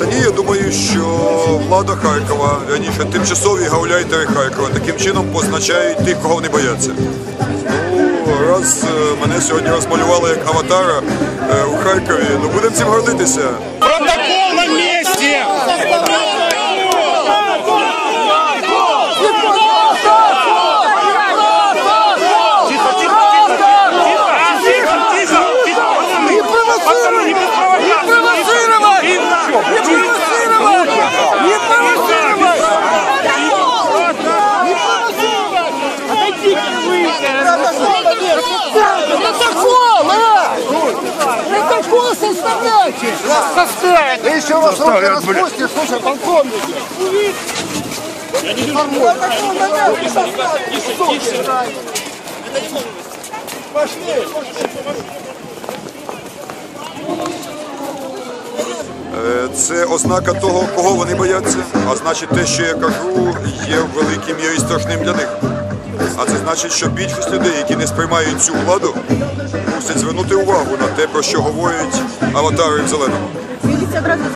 Та ні, я думаю, що влада Харкова, раніше тимчасові гауляйтери Харкова, таким чином позначають тих, кого вони бояться. Ну, раз е, мене сьогодні розмалювали як аватара е, у Харкові, ну будемо цим гордитися. Протокол, а! Протокол составляйте! Составляйте! Ты еще раз руки распустишь, слушай, полковник! Я не вижу. Протокол на нас составить! Пошли! Пошли! Це ознака того, кого вони бояться. А значить, те, що я кажу, є в великій мірі страшним для них. А це значить, що більшість людей, які не сприймають цю владу, мусять звернути увагу на те, про що говорять аватари в зеленому.